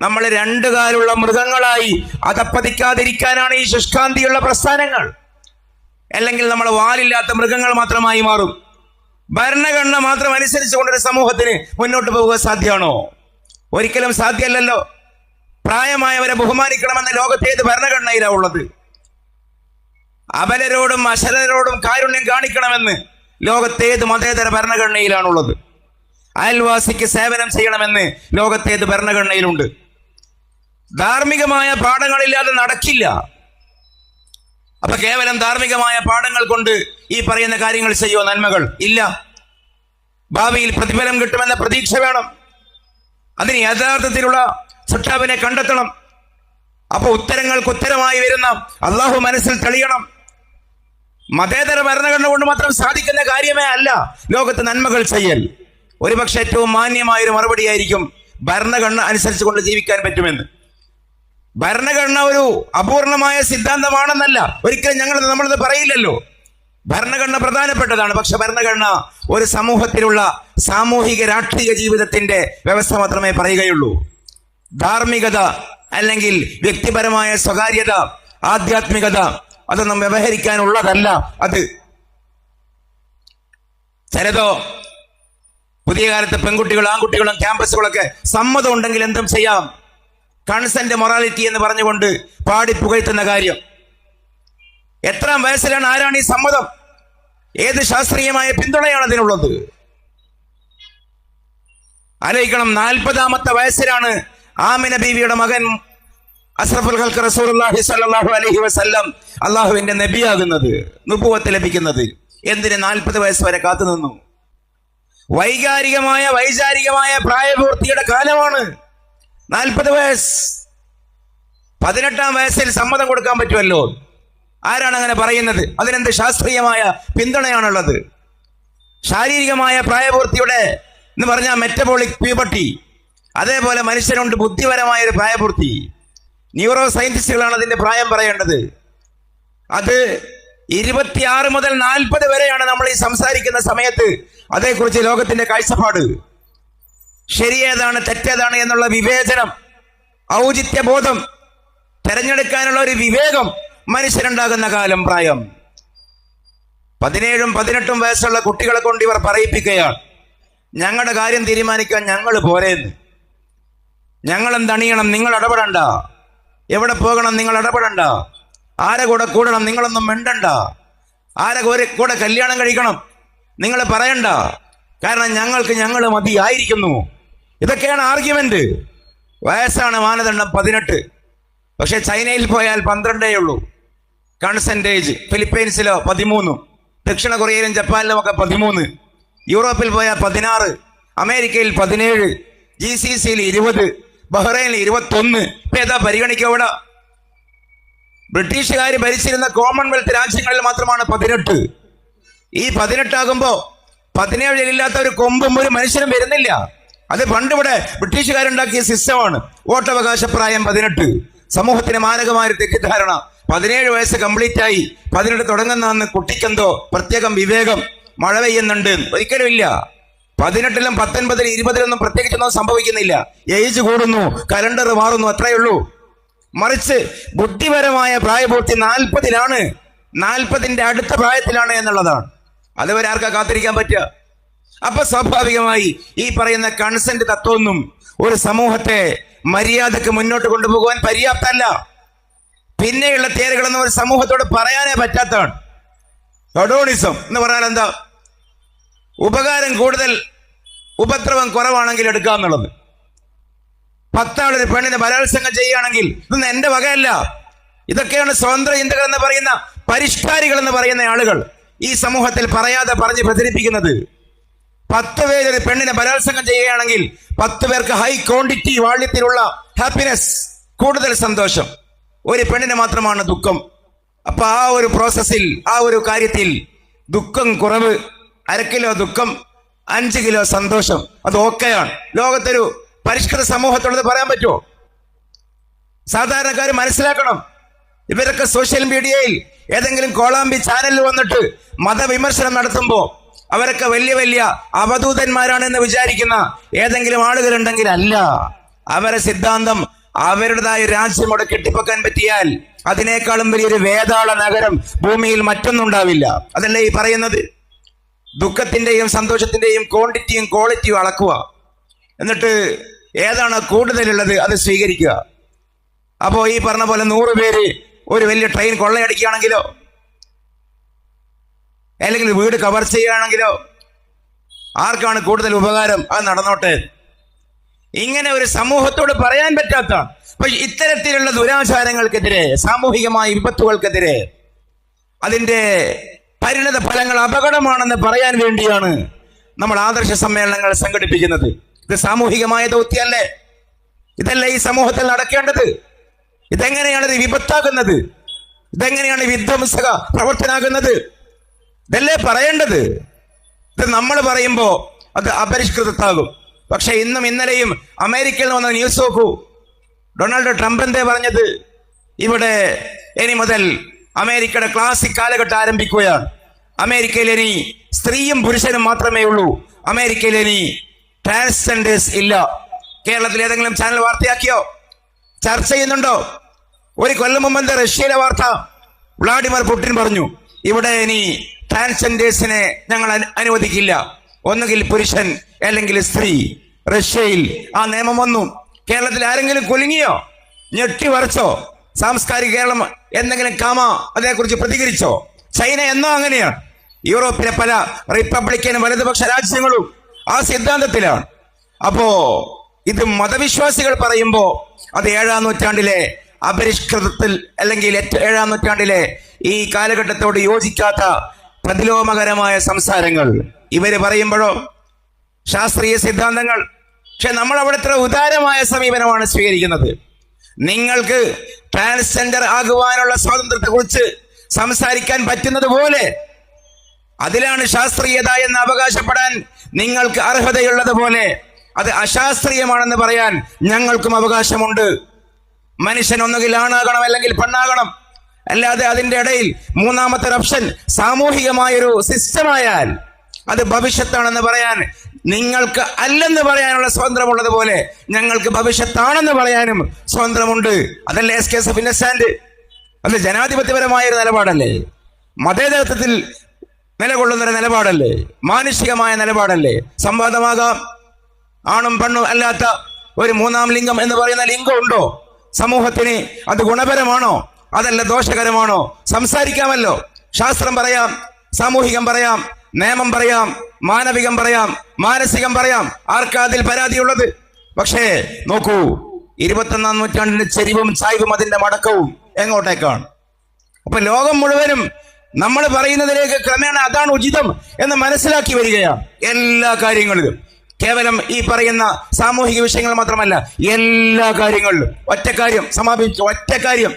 നമ്മൾ രണ്ടു കാലുള്ള മൃഗങ്ങളായി അതപ്പതിക്കാതിരിക്കാനാണ് ഈ ശുഷ്കാന്തിയുള്ള പ്രസ്ഥാനങ്ങൾ. അല്ലെങ്കിൽ നമ്മൾ വാലില്ലാത്ത മൃഗങ്ങൾ മാത്രമായി മാറും. ഭരണഘടന മാത്രം അനുസരിച്ചുകൊണ്ടൊരു സമൂഹത്തിന് മുന്നോട്ട് പോവുക സാധ്യമാണോ? ഒരിക്കലും സാധ്യമല്ലല്ലോ. പ്രായമായവരെ ബഹുമാനിക്കണമെന്ന ലോകത്തെ ഏത് ഭരണഘടനയിലാണ് ഉള്ളത്? അബലരോടും അശലരോടും കാരുണ്യം കാണിക്കണമെന്ന് ലോകത്തേത് മതേതര ഭരണഘടനയിലാണുള്ളത്? അയൽവാസിക്ക് സേവനം ചെയ്യണമെന്ന് ലോകത്തേത് ഭരണഘടനയിലുണ്ട്? ധാർമ്മികമായ പാഠങ്ങളില്ലാതെ നടക്കില്ല. അപ്പൊ കേവലം ധാർമ്മികമായ പാഠങ്ങൾ കൊണ്ട് ഈ പറയുന്ന കാര്യങ്ങൾ ചെയ്യോ നന്മകൾ? ഇല്ല. ഭാവിയിൽ പ്രതിഫലം കിട്ടുമെന്ന പ്രതീക്ഷ വേണം. അതിന് യഥാർത്ഥത്തിലുള്ള സട്ടാവിനെ കണ്ടെത്തണം. അപ്പൊ ഉത്തരങ്ങൾക്ക് ഉത്തരമായി വരുന്ന അള്ളാഹു മനസ്സിൽ തെളിയണം. മതേതര ഭരണഘടന കൊണ്ട് മാത്രം സാധിക്കുന്ന കാര്യമേ അല്ല ലോകത്ത് നന്മകൾ ചെയ്യൽ. ഒരുപക്ഷെ ഏറ്റവും മാന്യമായൊരു മറുപടിയായിരിക്കും ഭരണഘടന അനുസരിച്ച് കൊണ്ട് ജീവിക്കാൻ പറ്റുമെന്ന്. ഭരണഘടന ഒരു അപൂർണമായ സിദ്ധാന്തമാണെന്നല്ല. ഒരിക്കലും ഞങ്ങൾ നമ്മളിത് പറയില്ലല്ലോ. ഭരണഘടന പ്രധാനപ്പെട്ടതാണ്. പക്ഷെ ഭരണഘടന ഒരു സമൂഹത്തിലുള്ള സാമൂഹിക രാഷ്ട്രീയ ജീവിതത്തിന്റെ വ്യവസ്ഥ മാത്രമേ പറയുകയുള്ളൂ. ധാർമ്മികത അല്ലെങ്കിൽ വ്യക്തിപരമായ സ്വകാര്യത ആധ്യാത്മികത അതൊന്നും വ്യവഹരിക്കാനുള്ളതല്ല അത്. ചിലതോ പുതിയ കാലത്ത് പെൺകുട്ടികളും ആൺകുട്ടികളും ക്യാമ്പസുകളൊക്കെ സമ്മതം ഉണ്ടെങ്കിൽ എന്തും ചെയ്യാം. കൺസെന്റ് മൊറാലിറ്റി എന്ന് പറഞ്ഞുകൊണ്ട് പാടി പുകഴ്ത്തുന്ന കാര്യം. എത്രാം വയസ്സിലാണ് ആരാണ് ഈ സമ്മതം? ഏത് ശാസ്ത്രീയമായ പിന്തുണയാണ് അതിനുള്ളത്? ആലോചിക്കണം നാൽപ്പതാമത്തെ വയസ്സിലാണ് ആമിന ബീവിയുടെ മകൻ അസ്രഫുൽ ഖൽക്ക് റസൂർഹി സ്വല്ലല്ലാഹു അലഹി വസല്ലം അള്ളാഹുവിന്റെ നബിയാകുന്നത് നുപൂവത്ത് ലഭിക്കുന്നത്. എന്തിന് നാൽപ്പത് വയസ്സ് വരെ കാത്തു നിന്നു വൈകാരികമായ വൈചാരികമായ പ്രായപൂർത്തിയുടെ കാലമാണ്. നാൽപ്പത് വയസ്സ്. പതിനെട്ടാം വയസ്സിൽ സമ്മതം കൊടുക്കാൻ പറ്റുമല്ലോ. ആരാണ് അങ്ങനെ പറയുന്നത്? അതിനെന്ത് ശാസ്ത്രീയമായ പിന്തുണയാണുള്ളത്? ശാരീരികമായ പ്രായപൂർത്തിയുടെ എന്ന് പറഞ്ഞാൽ മെറ്റബോളിക് പ്യൂബർട്ടി അതേപോലെ മനുഷ്യനുണ്ട് ബുദ്ധിപരമായ ഒരു പ്രായപൂർത്തി. ന്യൂറോ സയന്റിസ്റ്റുകളാണ് അതിന്റെ പ്രായം പറയേണ്ടത്. അത് ഇരുപത്തിയാറ് മുതൽ നാൽപ്പത് വരെയാണ് നമ്മൾ ഈ സംസാരിക്കുന്ന സമയത്ത് അതേക്കുറിച്ച് ലോകത്തിന്റെ കാഴ്ചപ്പാട്. ശരിയേതാണ് തെറ്റേതാണ് എന്നുള്ള വിവേചനം ഔചിത്യബോധം തെരഞ്ഞെടുക്കാനുള്ള ഒരു വിവേകം മനുഷ്യരുണ്ടാകുന്ന കാലം പ്രായം. പതിനേഴും പതിനെട്ടും വയസ്സുള്ള കുട്ടികളെ കൊണ്ട് ഇവർ പറയിപ്പിക്കുകയാണ്. ഞങ്ങളുടെ കാര്യം തീരുമാനിക്കാൻ ഞങ്ങൾ പോരേന്ന്. ഞങ്ങളെന്തണിയണം നിങ്ങൾ ഇടപെടണ്ട. എവിടെ പോകണം നിങ്ങൾ ഇടപെടണ്ട. ആരെ കൂടെ കൂടണം നിങ്ങളൊന്നും മിണ്ടണ്ട. ആരെ കൂടെ കൂടെ കല്യാണം കഴിക്കണം നിങ്ങൾ പറയണ്ട. കാരണം ഞങ്ങൾക്ക് ഞങ്ങൾ മതിയായിരിക്കുന്നു. ഇതൊക്കെയാണ് ആർഗ്യുമെന്റ്. വയസ്സാണ് മാനദണ്ഡം പതിനെട്ട്. പക്ഷെ ചൈനയിൽ പോയാൽ പന്ത്രണ്ടേ ഉള്ളൂ. കൺസെന്റേജ്. ഫിലിപ്പീൻസിലോ പതിമൂന്ന്. ദക്ഷിണ കൊറിയയിലും ജപ്പാനിലും ഒക്കെ പതിമൂന്ന്. യൂറോപ്പിൽ പോയാൽ പതിനാറ്. അമേരിക്കയിൽ പതിനേഴ്. ജി സി സിയിൽ ഇരുപത്. ബഹ്റൈനിൽ ഇരുപത്തൊന്ന്. ഇപ്പൊ ഏതാ പരിഗണിക്കുക ഇവിടെ? ബ്രിട്ടീഷുകാർ ഭരിച്ചിരുന്ന കോമൺവെൽത്ത് രാജ്യങ്ങളിൽ മാത്രമാണ് പതിനെട്ട്. ഈ പതിനെട്ടാകുമ്പോൾ പതിനേഴിലില്ലാത്ത ഒരു കൊമ്പും ഒരു മനുഷ്യനും വരുന്നില്ല. അത് പണ്ട് ഇവിടെ ബ്രിട്ടീഷുകാരുണ്ടാക്കിയ സിസ്റ്റമാണ്. വോട്ടവകാശ പ്രായം പതിനെട്ട്. സമൂഹത്തിന് മാരകമായ ഒരു തെറ്റിദ്ധാരണ. പതിനേഴ് വയസ്സ് കംപ്ലീറ്റ് ആയി പതിനെട്ട് തുടങ്ങുന്ന അന്ന് കുട്ടിക്കെന്തോ പ്രത്യേകം വിവേകം മഴ പെയ്യുന്നുണ്ട്. ഒരിക്കലും ഇല്ല. പതിനെട്ടിലും പത്തൊൻപതിലും ഇരുപതിലൊന്നും പ്രത്യേകിച്ചൊന്നും സംഭവിക്കുന്നില്ല. ഏജ് കൂടുന്നു കലണ്ടർ മാറുന്നു അത്രയേ ഉള്ളൂ. മറിച്ച് ബുദ്ധിപരമായ പ്രായപൂർത്തി നാൽപ്പതിലാണ്. നാൽപ്പതിന്റെ അടുത്ത പ്രായത്തിലാണ് എന്നുള്ളതാണ്. അതുവരെ ആർക്കാ കാത്തിരിക്കാൻ പറ്റുക? അപ്പൊ സ്വാഭാവികമായി ഈ പറയുന്ന കൺസെന്റ് തത്വമൊന്നും ഒരു സമൂഹത്തെ മര്യാദയ്ക്ക് മുന്നോട്ട് കൊണ്ടുപോകാൻ പര്യാപ്തമല്ല. പിന്നെയുള്ള തേരുകളൊന്നും ഒരു സമൂഹത്തോട് പറയാനേ പറ്റാത്തതാണ്. ഒഡോണിസം എന്ന് പറഞ്ഞാൽ എന്താ? ഉപകാരം കൂടുതൽ ഉപദ്രവം കുറവാണെങ്കിൽ എടുക്കുക എന്നുള്ളത്. പത്താളൊരു പെണ്ണിനെ ബലാത്സംഗം ചെയ്യുകയാണെങ്കിൽ ഇതൊന്നും എന്റെ വകയല്ല. ഇതൊക്കെയാണ് സ്വതന്ത്ര ചിന്തകൾ എന്ന് പറയുന്ന പരിഷ്കാരികൾ എന്ന് പറയുന്ന ആളുകൾ ഈ സമൂഹത്തിൽ പറയാതെ പറഞ്ഞ് പ്രചരിപ്പിക്കുന്നത്. പത്ത് പേര് ഒരു പെണ്ണിനെ ബലാത്സംഗം ചെയ്യുകയാണെങ്കിൽ പത്ത് പേർക്ക് ഹൈ ക്വാണ്ടിറ്റി വാള്യത്തിലുള്ള ഹാപ്പിനെസ് കൂടുതൽ സന്തോഷം. ഒരു പെണ്ണിന് മാത്രമാണ് ദുഃഖം. അപ്പൊ ആ ഒരു പ്രോസസ്സിൽ ആ ഒരു കാര്യത്തിൽ ദുഃഖം കുറവ് അര കിലോ ദുഃഖം അഞ്ച് കിലോ സന്തോഷം. അത് ഓക്കെയാണ്. ലോകത്തൊരു പരിഷ്കൃത സമൂഹത്തുള്ളത് പറയാൻ പറ്റുമോ? സാധാരണക്കാർ മനസ്സിലാക്കണം. ഇവരൊക്കെ സോഷ്യൽ മീഡിയയിൽ ഏതെങ്കിലും കോളാമ്പി ചാനലിൽ വന്നിട്ട് മതവിമർശനം നടത്തുമ്പോൾ അവരൊക്കെ വലിയ വലിയ അവധൂതന്മാരാണെന്ന് വിചാരിക്കുന്ന ഏതെങ്കിലും ആളുകളുണ്ടെങ്കിൽ അല്ല. അവരെ സിദ്ധാന്തം അവരുടേതായ രാജ്യം അവിടെ കെട്ടിപ്പൊക്കാൻ പറ്റിയാൽ അതിനേക്കാളും വലിയൊരു വേതാള നഗരം ഭൂമിയിൽ മറ്റൊന്നുണ്ടാവില്ല. അതല്ലേ ഈ പറയുന്നത്? ദുഃഖത്തിന്റെയും സന്തോഷത്തിന്റെയും ക്വാണ്ടിറ്റിയും ക്വാളിറ്റിയും അളക്കുക. എന്നിട്ട് ഏതാണ് കൂടുതലുള്ളത് അത് സ്വീകരിക്കുക. അപ്പോൾ ഈ പറഞ്ഞ പോലെ നൂറ് പേര് ഒരു വലിയ ട്രെയിൻ കൊള്ളയടിക്കുകയാണെങ്കിലോ? അല്ലെങ്കിൽ വീട് കവർ ചെയ്യുകയാണെങ്കിലോ? ആർക്കാണ് കൂടുതൽ ഉപകാരം? അത് നടന്നോട്ടെ. ഇങ്ങനെ ഒരു സമൂഹത്തോട് പറയാൻ പറ്റാത്ത ഇത്തരത്തിലുള്ള ദുരാചാരങ്ങൾക്കെതിരെ സാമൂഹികമായ വിപത്തുകൾക്കെതിരെ അതിന്റെ പരിണത ഫലങ്ങൾ അപകടമാണെന്ന് പറയാൻ വേണ്ടിയാണ് നമ്മൾ ആദർശ സമ്മേളനങ്ങൾ സംഘടിപ്പിക്കുന്നത്. ഇത് സാമൂഹികമായ ദൗത്യമല്ലേ? ഇതല്ല ഈ സമൂഹത്തിൽ നടക്കേണ്ടത്. ഇതെങ്ങനെയാണ് ഇത് വിപത്താകുന്നത്? ഇതെങ്ങനെയാണ് വിധ്വംസക പ്രവർത്തനാകുന്നത്? ഇതല്ലേ പറയേണ്ടത്? ഇത് നമ്മൾ പറയുമ്പോൾ അത് അപരിഷ്കൃതത്താകും. പക്ഷെ ഇന്നും ഇന്നലെയും അമേരിക്കയിൽ വന്ന ന്യൂസ് നോക്കൂ. ഡൊണാൾഡ് ട്രംപ് എന്തേ പറഞ്ഞത്? ഇവിടെ ഇനി മുതൽ അമേരിക്കയുടെ ക്ലാസിക് കാലഘട്ടം ആരംഭിക്കുകയാണ്. അമേരിക്കയിൽ ഇനി സ്ത്രീയും പുരുഷനും മാത്രമേ ഉള്ളൂ. അമേരിക്കയിൽ ഇനി ട്രാൻസ്ജെൻഡേഴ്സ് ഇല്ല. കേരളത്തിൽ ഏതെങ്കിലും ചാനൽ വാർത്തയാക്കിയോ? ചർച്ച ചെയ്യുന്നുണ്ടോ? ഒരു കൊല്ലം മുമ്പ് റഷ്യയിലെ വാർത്ത? വ്ളാഡിമിർ പുടിൻ പറഞ്ഞു ഇവിടെ ഇനി ട്രാൻസ്ജെൻഡേഴ്സിനെ ഞങ്ങൾ അനുവദിക്കില്ല. ഒന്നുകിൽ പുരുഷൻ അല്ലെങ്കിൽ സ്ത്രീ. റഷ്യയിൽ ആ നിയമം വന്നു. കേരളത്തിൽ ആരെങ്കിലും കുലുങ്ങിയോ ഞെട്ടി വരച്ചോ സാംസ്കാരിക കേരളം എന്തെങ്കിലും കാമ അതേക്കുറിച്ച് പ്രതികരിച്ചോ? ചൈന എന്നോ അങ്ങനെയാണ്. യൂറോപ്പിലെ പല റിപ്പബ്ലിക്കൻ വലതുപക്ഷ രാജ്യങ്ങളും ആ സിദ്ധാന്തത്തിലാണ്. അപ്പോ ഇത് മതവിശ്വാസികൾ പറയുമ്പോൾ അത് ഏഴാം നൂറ്റാണ്ടിലെ അപരിഷ്കൃതത്തിൽ അല്ലെങ്കിൽ ഏഴാം നൂറ്റാണ്ടിലെ ഈ കാലഘട്ടത്തോട് യോജിക്കാത്ത പ്രതിലോമകരമായ സംസാരങ്ങൾ. ഇവർ പറയുമ്പോഴോ? ശാസ്ത്രീയ സിദ്ധാന്തങ്ങൾ. പക്ഷെ നമ്മൾ അവിടെ ഇത്ര ഉദാരമായ സമീപനമാണ് സ്വീകരിക്കുന്നത്. നിങ്ങൾക്ക് ട്രാൻസ്ജെൻഡർ ആകുവാനുള്ള സ്വാതന്ത്ര്യത്തെ കുറിച്ച് സംസാരിക്കാൻ പറ്റുന്നത് പോലെ അതിലാണ് ശാസ്ത്രീയത എന്ന് അവകാശപ്പെടാൻ നിങ്ങൾക്ക് അർഹതയുള്ളത് പോലെ. അത് അശാസ്ത്രീയമാണെന്ന് പറയാൻ ഞങ്ങൾക്കും അവകാശമുണ്ട്. മനുഷ്യൻ ഒന്നുകിൽ ആണാകണം അല്ലെങ്കിൽ പെണ്ണാകണം. അല്ലാതെ അതിന്റെ ഇടയിൽ മൂന്നാമത്തെ ഓപ്ഷൻ സാമൂഹികമായൊരു സിസ്റ്റമായാൽ അത് ഭവിഷ്യത്താണെന്ന് പറയാൻ നിങ്ങൾക്ക് അല്ലെന്ന് പറയാനുള്ള സ്വാതന്ത്ര്യമുള്ളത് പോലെ ഞങ്ങൾക്ക് ഭവിഷ്യത്താണെന്ന് പറയാനും സ്വാതന്ത്ര്യമുണ്ട് അതല്ലേ S K S F stand അത് ജനാധിപത്യപരമായ ഒരു നിലപാടല്ലേ? മതേതരത്വത്തിൽ നിലകൊള്ളുന്ന ഒരു നിലപാടല്ലേ? മാനുഷികമായ നിലപാടല്ലേ? സംവാദമാകാം. ആണും പെണ്ണും അല്ലാത്ത ഒരു മൂന്നാം ലിംഗം എന്ന് പറയുന്ന ലിംഗം ഉണ്ടോ? സമൂഹത്തിന് അത് ഗുണപരമാണോ? അതല്ല ദോഷകരമാണോ? സംസാരിക്കാമല്ലോ. ശാസ്ത്രം പറയാം സാമൂഹികം പറയാം നിയമം പറയാം മാനവികം പറയാം മാനസികം പറയാം. ആർക്കാ അതിൽ പരാതിയുള്ളത്? പക്ഷേ നോക്കൂ ഇരുപത്തൊന്നാം നൂറ്റാണ്ടിന്റെ ചെരിവും ചായ്വും അതിന്റെ മടക്കവും എങ്ങോട്ടേക്കാണ്? അപ്പൊ ലോകം മുഴുവനും നമ്മൾ പറയുന്നതിലേക്ക് ക്രമേണ അതാണ് ഉചിതം എന്ന് മനസ്സിലാക്കി വരികയാണ് എല്ലാ കാര്യങ്ങളിലും. കേവലം ഈ പറയുന്ന സാമൂഹിക വിഷയങ്ങൾ മാത്രമല്ല എല്ലാ കാര്യങ്ങളിലും. ഒറ്റക്കാര്യം സമാപിച്ചു ഒറ്റ കാര്യം.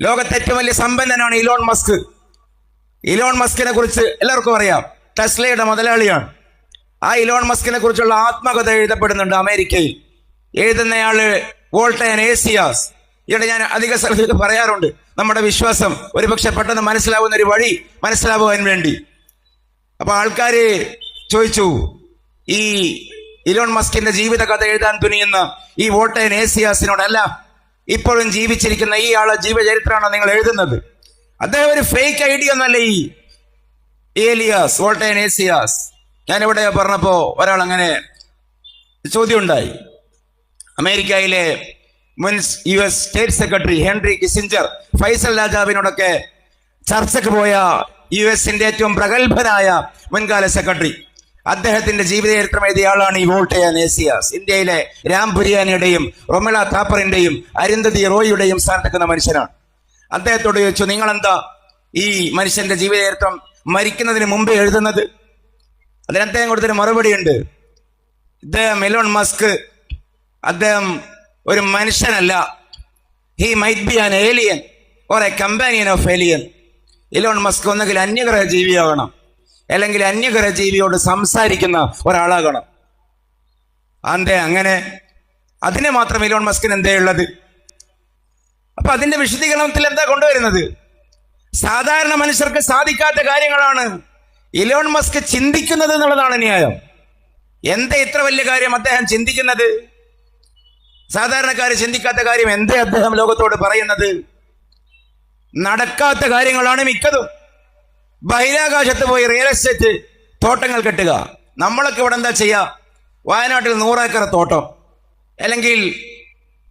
ലോകത്തെ ഏറ്റവും വലിയ സമ്പന്നനാണ് ഇലോൺ മസ്ക്. ഇലോൺ മസ്കിനെ കുറിച്ച് എല്ലാവർക്കും അറിയാം. ടെസ്ലയുടെ മുതലാളിയാണ്. ആ ഇലോൺ മസ്കിനെ കുറിച്ചുള്ള ആത്മകഥ എഴുതപ്പെടുന്നുണ്ട് അമേരിക്കയിൽ. എഴുതുന്നയാൾ വോൾട്ടയൻ ഏസിയാസ്. ഇവിടെ ഞാൻ അധിക സ്ഥലത്ത് പറയാറുണ്ട്. നമ്മുടെ വിശ്വാസം ഒരുപക്ഷെ പെട്ടെന്ന് മനസ്സിലാവുന്ന ഒരു വഴി മനസ്സിലാവുവാൻ വേണ്ടി. അപ്പൊ ആൾക്കാര് ചോദിച്ചു ഈ ഇലോൺ മസ്കിന്റെ ജീവിതകഥ എഴുതാൻ തുനിയുന്ന ഈ വോൾട്ടയൻ ഏസിയാസിനോടല്ല ഇപ്പോഴും ജീവിച്ചിരിക്കുന്ന ഈ ആളെ ജീവചരിത്രമാണോ നിങ്ങൾ എഴുതുന്നത്. അദ്ദേഹം ഒരു ഫേക്ക് ഐഡിയ ഒന്നല്ല ഈ? ഏലിയാസ് വോൾട്ടേൻ ഏസിയാസ്. ഇവിടെ പറഞ്ഞപ്പോ ഒരാൾ അങ്ങനെ ചോദ്യം ഉണ്ടായി അമേരിക്കയിലെ മുൻ U S state secretary Henry Kissinger Faisal രാജാവിനോടൊക്കെ ചർച്ചയ്ക്ക് പോയ യു എസിന്റെ ഏറ്റവും പ്രഗത്ഭനായ മുൻകാല സെക്രട്ടറി. അദ്ദേഹത്തിന്റെ ജീവിതചരിത്രം എഴുതിയ ആളാണ് ഈ വോൾട്ടയ നേസിയാസ്. ഇന്ത്യയിലെ രാം ബുരിയാനിയുടെയും റൊമള താപ്പറിന്റെയും അരുന്ധതി റോയിയുടെയും സ്ഥാനത്തെക്കുന്ന മനുഷ്യനാണ്. അദ്ദേഹത്തോട് ചോദിച്ചു നിങ്ങൾ എന്താ ഈ മനുഷ്യന്റെ ജീവചരിത്രം മരിക്കുന്നതിന് മുമ്പേ എഴുതുന്നത്? അതിന് അദ്ദേഹം കൊടുത്തൊരു മറുപടിയുണ്ട് ഇദ്ദേഹം എലോൺ മസ്ക് അദ്ദേഹം ഒരു മനുഷ്യനല്ല. He might be an alien or a companion of alien. Elon Musk ഒന്നെങ്കിൽ അന്യഗ്രഹ ജീവിയാകണം അല്ലെങ്കിൽ അന്യഗ്രഹ ജീവിയോട് സംസാരിക്കുന്ന ഒരാളാകണം. അതെ അങ്ങനെ. അതിനെ മാത്രം ഇലോൺ മസ്കിന് എന്തേ ഉള്ളത്? അപ്പൊ അതിന്റെ വിശദീകരണത്തിൽ എന്താ കൊണ്ടുവരുന്നത്? സാധാരണ മനുഷ്യർക്ക് സാധിക്കാത്ത കാര്യങ്ങളാണ് ഇലോൺ മസ്ക് ചിന്തിക്കുന്നത് എന്നുള്ളതാണ് ന്യായം. എന്താ ഇത്ര വലിയ കാര്യം അദ്ദേഹം ചിന്തിക്കുന്നത്? സാധാരണക്കാർ ചിന്തിക്കാത്ത കാര്യം എന്തേ അദ്ദേഹം ലോകത്തോട് പറയുന്നത്? നടക്കാത്ത കാര്യങ്ങളാണ് മിക്കതും. ബഹിരാകാശത്ത് പോയി റിയൽ എസ്റ്റേറ്റ് തോട്ടങ്ങൾ കെട്ടുക. നമ്മളൊക്കെ ഇവിടെ എന്താ ചെയ്യുക വയനാട്ടിൽ നൂറേക്കർ തോട്ടം. അല്ലെങ്കിൽ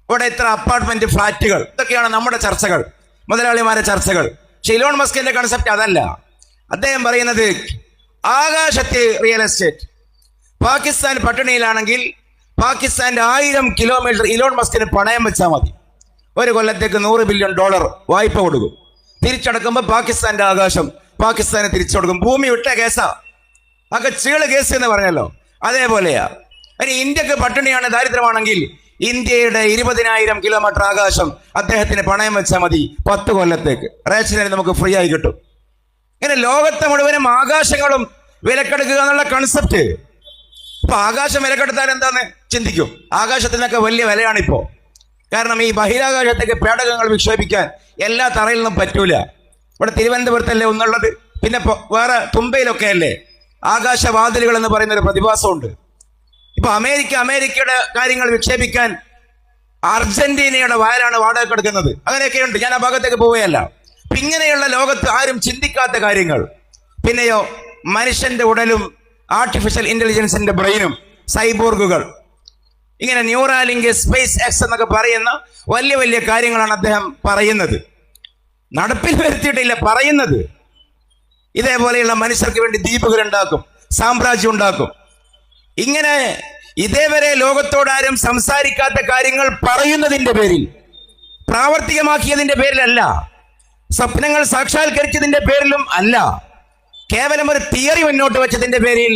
ഇവിടെ ഇത്ര അപ്പാർട്ട്മെന്റ് ഫ്ലാറ്റുകൾ. ഇതൊക്കെയാണ് നമ്മുടെ ചർച്ചകൾ. മുതലാളിമാരെ ചർച്ചകൾ. പക്ഷെ ഇലോൺ മസ്കിന്റെ കൺസെപ്റ്റ് അതല്ല. അദ്ദേഹം പറയുന്നത് ആകാശത്ത് റിയൽ എസ്റ്റേറ്റ് പാകിസ്ഥാൻ പട്ടിണിയിലാണെങ്കിൽ പാകിസ്ഥാന്റെ ആയിരം കിലോമീറ്റർ ഇലോൺ മസ്കിന് പണയം വെച്ചാൽ മതി. ഒരു കൊല്ലത്തേക്ക് നൂറ് ബില്യൺ ഡോളർ വായ്പ കൊടുക്കും. തിരിച്ചടക്കുമ്പോൾ പാകിസ്ഥാന്റെ ആകാശം പാകിസ്ഥാനെ തിരിച്ചു കൊടുക്കും. ഭൂമി വിട്ട കേസാ. അതൊക്കെ ചീൾ കേസ് എന്ന് പറഞ്ഞല്ലോ. അതേപോലെയാ. ഇനി ഇന്ത്യയ്ക്ക് പട്ടിണിയാണ് ദാരിദ്ര്യമാണെങ്കിൽ ഇന്ത്യയുടെ ഇരുപതിനായിരം കിലോമീറ്റർ ആകാശം അദ്ദേഹത്തിന് പണയം വെച്ചാൽ മതി പത്ത് കൊല്ലത്തേക്ക്. റേഷനരി നമുക്ക് ഫ്രീ ആയി കിട്ടും. ഇങ്ങനെ ലോകത്തെ മുഴുവനും ആകാശങ്ങളും വിലക്കെടുക്കുക എന്നുള്ള കൺസെപ്റ്റ് ഇപ്പൊ ആകാശം വിലക്കെടുത്താൽ എന്താന്ന് ചിന്തിക്കും. ആകാശത്തിനൊക്കെ വലിയ വിലയാണ് ഇപ്പോ കാരണം ഈ ബഹിരാകാശത്തേക്ക് പേടകങ്ങൾ വിക്ഷേപിക്കാൻ എല്ലാ തറയിൽ നിന്നും പറ്റൂല. ഇവിടെ തിരുവനന്തപുരത്തല്ലേ ഒന്നുള്ളത്? പിന്നെ വേറെ തുമ്പയിലൊക്കെ അല്ലേ ആകാശവാതിലുകൾ എന്ന് പറയുന്ന ഒരു പ്രതിഭാസമുണ്ട്. ഇപ്പൊ അമേരിക്ക അമേരിക്കയുടെ കാര്യങ്ങൾ വിക്ഷേപിക്കാൻ അർജന്റീനയുടെ വയലാണ് വാടക എടുക്കുന്നത്. അങ്ങനെയൊക്കെയുണ്ട്. ഞാൻ ആ ഭാഗത്തേക്ക് പോവുകയല്ല. ഇങ്ങനെയുള്ള ലോകത്ത് ആരും ചിന്തിക്കാത്ത കാര്യങ്ങൾ. പിന്നെയോ മനുഷ്യന്റെ ഉടലും ആർട്ടിഫിഷ്യൽ ഇന്റലിജൻസിന്റെ ബ്രെയിനും സൈബോർഗുകൾ. ഇങ്ങനെ ന്യൂറാലിങ്ക് സ്പേസ് എക്സ് എന്നൊക്കെ പറയുന്ന വലിയ വലിയ കാര്യങ്ങളാണ് അദ്ദേഹം പറയുന്നത്. നടപ്പിൽ വരുത്തിയിട്ടില്ല പറയുന്നത്. ഇതേപോലെയുള്ള മനുഷ്യർക്ക് വേണ്ടി ദ്വീപുകൾ ഉണ്ടാക്കും സാമ്രാജ്യം ഉണ്ടാക്കും. ഇങ്ങനെ ഇതേവരെ ലോകത്തോട് ആരും സംസാരിക്കാത്ത കാര്യങ്ങൾ പറയുന്നതിന്റെ പേരിൽ പ്രാവർത്തികമാക്കിയതിന്റെ പേരിലല്ല സ്വപ്നങ്ങൾ സാക്ഷാത്കരിച്ചതിന്റെ പേരിലും അല്ല കേവലം ഒരു തിയറി മുന്നോട്ട് വെച്ചതിന്റെ പേരിൽ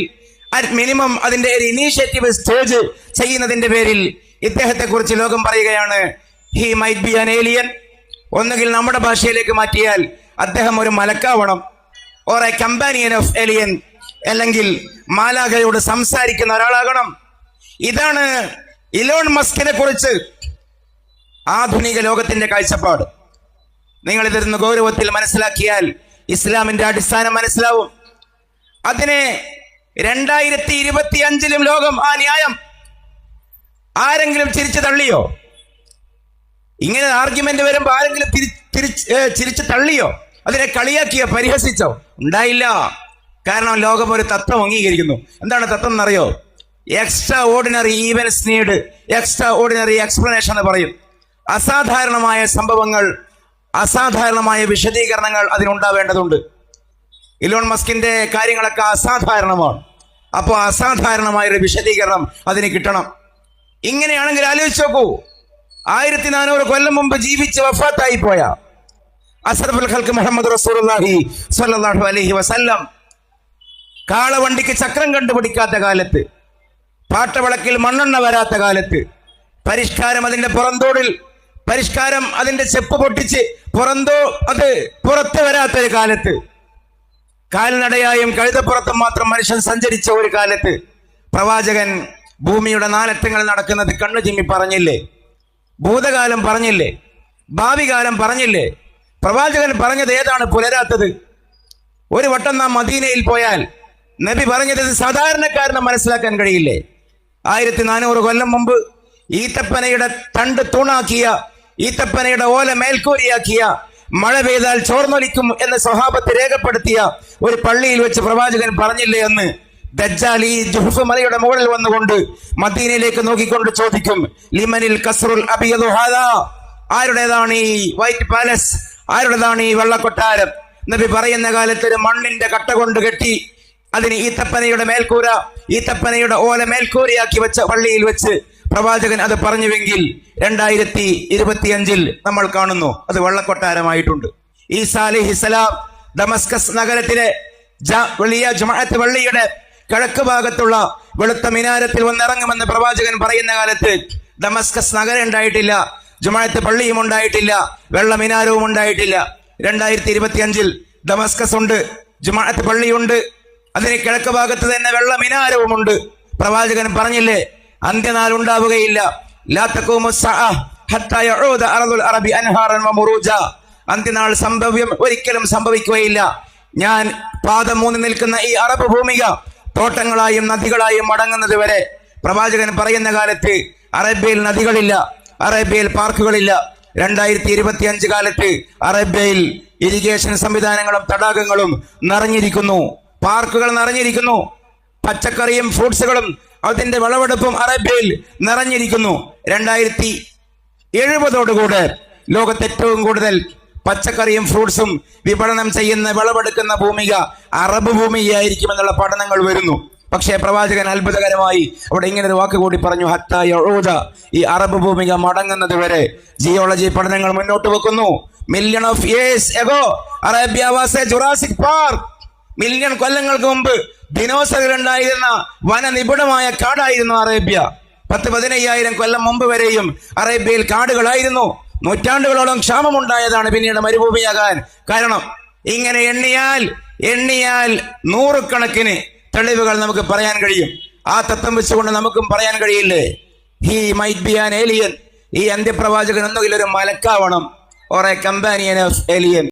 അറ്റ് മിനിമം അതിന്റെ ഒരു ഇനീഷ്യേറ്റീവ് സ്റ്റേജ് ചെയ്യുന്നതിന്റെ പേരിൽ ഇദ്ദേഹത്തെക്കുറിച്ച് ലോകം പറയുകയാണ് he might be an alien ഒന്നുകിൽ നമ്മുടെ ഭാഷയിലേക്ക് മാറ്റിയാൽ അദ്ദേഹം ഒരു മലക്കാവണം or a companion of alien അല്ലെങ്കിൽ മാലാഖയോട് സംസാരിക്കുന്ന ഒരാളാകണം. ഇതാണ് ഇലോൺ മസ്കിനെ കുറിച്ച് ആധുനിക ലോകത്തിന്റെ കാഴ്ചപ്പാട്. നിങ്ങൾ ഇതിരുന്ന് ഗൗരവത്തിൽ മനസ്സിലാക്കിയാൽ ഇസ്ലാമിന്റെ അടിസ്ഥാനം മനസ്സിലാവും. അതിനെ രണ്ടായിരത്തി ഇരുപത്തി അഞ്ചിലും ലോകം ആ ന്യായം ആരെങ്കിലും ചിരിച്ചു തള്ളിയോ? ഇങ്ങനെ ആർഗ്യുമെന്റ് വരുമ്പോ ആരെങ്കിലും ചിരിച്ചു തള്ളിയോ? അതിനെ കളിയാക്കിയോ? പരിഹസിച്ചോ? ഉണ്ടായില്ല. കാരണം ലോകം ഒരു തത്വം അംഗീകരിക്കുന്നു. എന്താണ് തത്വം എന്നറിയോ? Extraordinary events need extraordinary explanation എന്ന് പറയും. അസാധാരണമായ സംഭവങ്ങൾ അസാധാരണമായ വിശദീകരണങ്ങൾ അതിനുണ്ടാവേണ്ടതുണ്ട്. ഇലോൺ മസ്കിന്റെ കാര്യങ്ങളൊക്കെ അസാധാരണമാണ്. അപ്പോൾ അസാധാരണമായ ഒരു വിശദീകരണം അതിന് കിട്ടണം. ഇങ്ങനെയാണെങ്കിൽ ആലോചിച്ച് നോക്കൂ. ആയിരത്തി നാനൂറ് കൊല്ലം മുമ്പ് ജീവിച്ച് വഫാത്തായി പോയ അസറഫുൽ മുഹമ്മദ് റസൂലുള്ളാഹി സ്വല്ലല്ലാഹു അലൈഹി വസല്ലം. കാളവണ്ടിക്ക് ചക്രം കണ്ടുപിടിക്കാത്ത കാലത്ത് പാട്ടവിളക്കിൽ മണ്ണെണ്ണ വരാത്ത കാലത്ത് പരിഷ്കാരം അതിന്റെ പുറന്തോടിൽ പരിഷ്കാരം അതിന്റെ ചെപ്പ് പൊട്ടിച്ച് പുറന്തോ അത് പുറത്ത് വരാത്തൊരു കാലത്ത് കാൽനടയായും കഴുതപ്പുറത്തും മാത്രം മനുഷ്യൻ സഞ്ചരിച്ച ഒരു കാലത്ത് പ്രവാചകൻ ഭൂമിയുടെ നാലറ്റങ്ങൾ നടക്കുന്നത് കണ്ണു ചിമ്മി പറഞ്ഞില്ലേ? ഭൂതകാലം പറഞ്ഞില്ലേ? ഭാവി കാലം പറഞ്ഞില്ലേ? പ്രവാചകൻ പറഞ്ഞത് ഏതാണ് പുലരാത്തത്? ഒരു വട്ടം നാം മദീനയിൽ പോയാൽ നബി പറഞ്ഞത് സാധാരണക്കാരനെ മനസ്സിലാക്കാൻ കഴിയില്ലേ? ആയിരത്തി നാനൂറ് കൊല്ലം മുമ്പ് ഈത്തപ്പനയുടെ തണ്ട് തൂണാക്കിയ ഈത്തപ്പനയുടെ ഓല മേൽക്കൂരിയാക്കിയ മഴ പെയ്താൽ ചോർന്നൊലിക്കും എന്ന് സ്വഭാവത്തെ രേഖപ്പെടുത്തിയ ഒരു പള്ളിയിൽ വെച്ച് പ്രവാചകൻ പറഞ്ഞില്ലേ എന്ന്? ദജ്ജാൽ ഈ ജുഹഫ് മലയുടെ മുകളിൽ വന്നുകൊണ്ട് മദീനയിലേക്ക് നോക്കിക്കൊണ്ട് ചോദിക്കും ലിമനിൽ കസ്റുൽ അബിയദു ഹാദാ? ആരുടേതാണ് ഈ വൈറ്റ് പാലസ്? ആരുടേതാണ് ഈ വെള്ളക്കൊട്ടാരം? നബി പറയുന്ന കാലത്ത് ഒരു മണ്ണിന്റെ കട്ട കൊണ്ട് കെട്ടി അതിന് ഈത്തപ്പനയുടെ മേൽക്കൂര ഈത്തപ്പനയുടെ ഓല മേൽക്കൂരയാക്കി വെച്ച പള്ളിയിൽ വെച്ച് പ്രവാചകൻ അത് പറഞ്ഞുവെങ്കിൽ രണ്ടായിരത്തി ഇരുപത്തിയഞ്ചിൽ നമ്മൾ കാണുന്നു അത് വെള്ളക്കൊട്ടാരമായിട്ടുണ്ട്. ഈസാ അലിഹിസലാം ദമസ്കസ് നഗരത്തിലെ വലിയ ജമാഅത്ത് പള്ളിയുടെ കിഴക്ക് ഭാഗത്തുള്ള വെളുത്ത മിനാരത്തിൽ വന്നിറങ്ങുമെന്ന് പ്രവാചകൻ പറയുന്ന കാലത്ത് ഡമസ്കസ് നഗരം ഉണ്ടായിട്ടില്ല ജുമാഅത്ത് പള്ളിയും ഉണ്ടായിട്ടില്ല വെള്ള മിനാരവും ഉണ്ടായിട്ടില്ല. രണ്ടായിരത്തി ഇരുപത്തി അഞ്ചിൽ ഡമസ്കസ് ഉണ്ട് ജുമാഅത്ത് പള്ളിയുണ്ട് അതിന് കിഴക്ക് ഭാഗത്ത് തന്നെ വെള്ള മിനാരവുമുണ്ട് പ്രവാചകൻ പറഞ്ഞില്ലേ അന്ത്യനാൾ ഉണ്ടാവുകയില്ല. അന്ത്യനാൾ സംഭവ്യം ഒരിക്കലും സംഭവിക്കുകയില്ല. ഞാൻ പാദം മൂന്ന് നിൽക്കുന്ന ഈ അറബ് ഭൂമിക തോട്ടങ്ങളായും നദികളായും മടങ്ങുന്നത് വരെ പ്രവാചകൻ പറയുന്ന കാലത്ത് അറേബ്യയിൽ നദികളില്ല അറേബ്യയിൽ പാർക്കുകളില്ല. രണ്ടായിരത്തി ഇരുപത്തി അഞ്ച് കാലത്ത് അറേബ്യയിൽ ഇറിഗേഷൻ സംവിധാനങ്ങളും തടാകങ്ങളും നിറഞ്ഞിരിക്കുന്നു. പാർക്കുകൾ നിറഞ്ഞിരിക്കുന്നു. പച്ചക്കറിയും ഫ്രൂട്ട്സുകളും അതിന്റെ വിളവെടുപ്പും അറേബ്യയിൽ നിറഞ്ഞിരിക്കുന്നു. രണ്ടായിരത്തി എഴുപതോടുകൂടെ ലോകത്ത് ഏറ്റവും കൂടുതൽ പച്ചക്കറിയും ഫ്രൂട്ട്സും വിപണനം ചെയ്യുന്ന വിളവെടുക്കുന്ന ഭൂമിക അറബ് ഭൂമിയായിരിക്കും എന്നുള്ള പഠനങ്ങൾ വരുന്നു. പക്ഷേ പ്രവാചകൻ അത്ഭുതകരമായി അവിടെ ഇങ്ങനെ ഒരു വാക്ക് കൂടി പറഞ്ഞു ഹത്ത യഊദ. ഈ അറബ് ഭൂമിക മടങ്ങുന്നത് വരെ ജിയോളജി പഠനങ്ങൾ മുന്നോട്ട് വെക്കുന്നു. Million of ago Jurassic Park million കൊല്ലങ്ങൾക്ക് മുമ്പ് ദിനോസറുകൾ ഉണ്ടായിരുന്ന വനനിബിഡമായ കാടായിരുന്നു അറേബ്യ. പത്ത് പതിനയ്യായിരം കൊല്ലം മുമ്പ് വരെയും അറേബ്യയിൽ കാടുകളായിരുന്നു. നൂറ്റാണ്ടുകളോളം ക്ഷാമമുണ്ടായതാണ് പിന്നീട് മരുഭൂമിയാകാൻ. കാരണം ഇങ്ങനെ എണ്ണിയാൽ എണ്ണിയാൽ നൂറുകണക്കിന് തെളിവുകൾ നമുക്ക് പറയാൻ കഴിയും. ആ തത്വം വെച്ചുകൊണ്ട് നമുക്കും പറയാൻ കഴിയില്ലേ? He might be an alien ഈ അന്ത്യപ്രവാചകൻ ഒന്നുകിൽ ഒരു മലക്കാവണം. Or a companion of alien